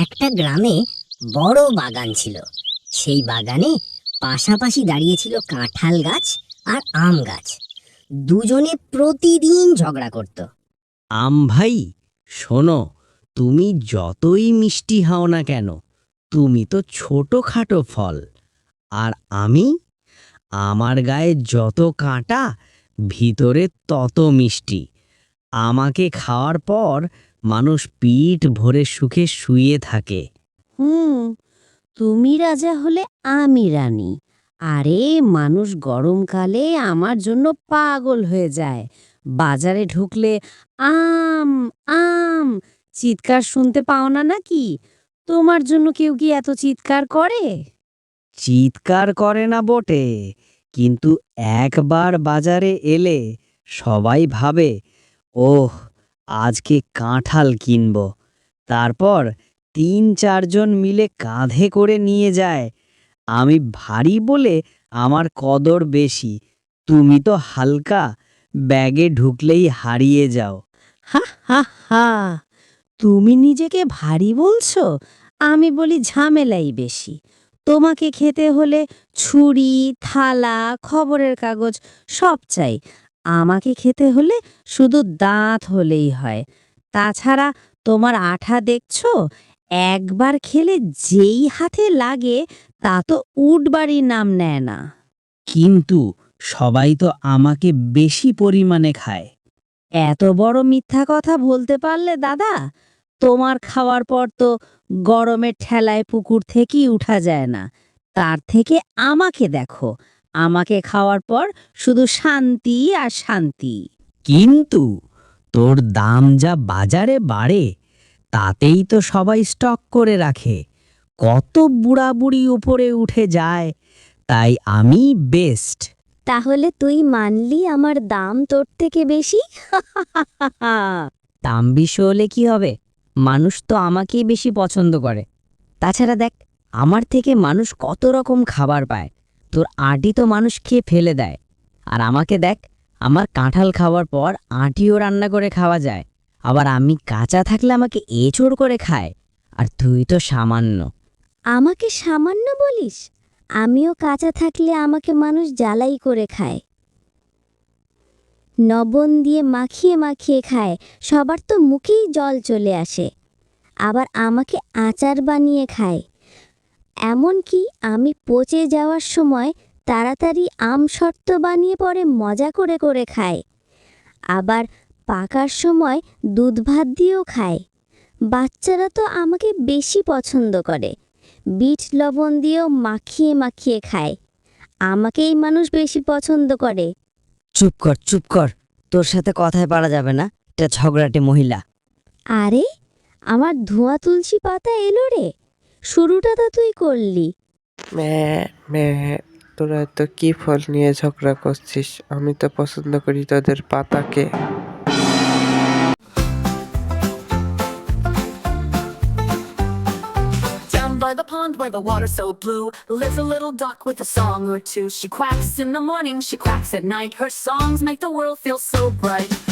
একটা গ্রামে বড় বাগান ছিল। সেই বাগানে পাশাপাশি দাঁড়িয়েছিল কাঁঠাল গাছ আর আম গাছ। দুজনে প্রতিদিন ঝগড়া করত। আম ভাই, শোনো, তুমি যতই মিষ্টি হও না কেন, তুমি তো ছোটখাটো ফল। আর আমি, আমার গায়ে যত কাঁটা, ভিতরে তত মিষ্টি। আমাকে খাওয়ার পর মানুষ পিঠ ভরে সুখে শুয়ে থাকে। হুম তুমি রাজা হলে আমি রানী। আরে মানুষ গরমকালে আমার জন্য পাগল হয়ে যায়। বাজারে ঢুকলে আম আম চিৎকার শুনতে পাও না নাকি? তোমার জন্য কেউ কি এত চিৎকার করে? চিৎকার করে না বটে কিন্তু একবার বাজারে এলে সবাই ভাবে ওহ আজকে কাঁঠাল কিনব। তারপর তিন চারজন মিলে কাঁধে করে নিয়ে যায়। আমি ভারী বলে আমার কদর বেশি। তুমি তো হালকা, ব্যাগে ঢুকলেই হারিয়ে যাও। হা হা হা। তুমি নিজেকে ভারী বলছো? আমি বলি ঝামেলাই বেশি। তোমাকে খেতে হলে ছুরি, থালা, খবরের কাগজ সব চাই। আমাকে খেতে হলে শুধু দাঁত হলেই হয়। তাছাড়া তোমার আঠা দেখছ? একবার খেলে যেই হাতে লাগে তা তো উঠবাড়ির নাম নেয় না। কিন্তু সবাই তো আমাকে বেশি পরিমাণে খায়। এত বড় মিথ্যা কথা বলতে পারলে দাদা তোমার খাওয়ার পর তো গরমের ঠেলায় পুকুর থেকেই উঠা যায় না। তার থেকে আমাকে দেখো। আমাকে খাওয়ার পর শুধু শান্তি আর শান্তি। কিন্তু তোর দাম যা বাজারে বাড়ে তাতেই তো সবাই স্টক করে রাখে। কত বুড়াবুড়ি উপরে উঠে যায় তাই আমি বেস্ট তাহলে তুই মানলি আমার দাম তোর থেকে বেশি? দাম বেশি হলে কি হবে? মানুষ তো আমাকেই বেশি পছন্দ করে। তাছাড়া দেখ আমার থেকে মানুষ কত রকম খাবার পায়। তোর আটি তো মানুষ খেয়ে ফেলে দেয়। আর আমাকে দেখ, আমার কাঁঠাল খাওয়ার পর আটিও রান্না করে খাওয়া যায়। আবার আমি কাঁচা থাকলে আমাকে এঁচড় করে খায়। আর তুই তো সামান্য। আমাকে সামান্য বলিস? আমিও কাঁচা থাকলে আমাকে মানুষ জ্বালাই করে খায়। নবন দিয়ে মাখিয়ে মাখিয়ে খায়, সবার তো মুখেই জল চলে আসে। আবার আমাকে আচার বানিয়ে খায়। এমনকি আমি পচে যাওয়ার সময় তাড়াতাড়ি আম শর্ত বানিয়ে পরে মজা করে করে খায় আবার পাকার সময় দুধ ভাত দিয়েও খায় বাচ্চারা তো আমাকে বেশি পছন্দ করে। বিট লবণ দিয়েও মাখিয়ে মাখিয়ে খায়। আমাকেই মানুষ বেশি পছন্দ করে। চুপ কর চুপ কর। তোর সাথে কথায় পারা যাবে না। এটা ঝগড়াটে মহিলা। আরে আমার ধোঁয়া তুলসী পাতা এলো রে। শুরুটা তো তুই করলি ম্যা ম্যা তোরা তো কি ফল নিয়ে ঝগড়া করছিস আমি তো পছন্দ করি তোদের পাতাকে by the pond where the water's so blue Lives a little duck with a song or two She quacks in the morning, she quacks at night Her songs make the world feel so bright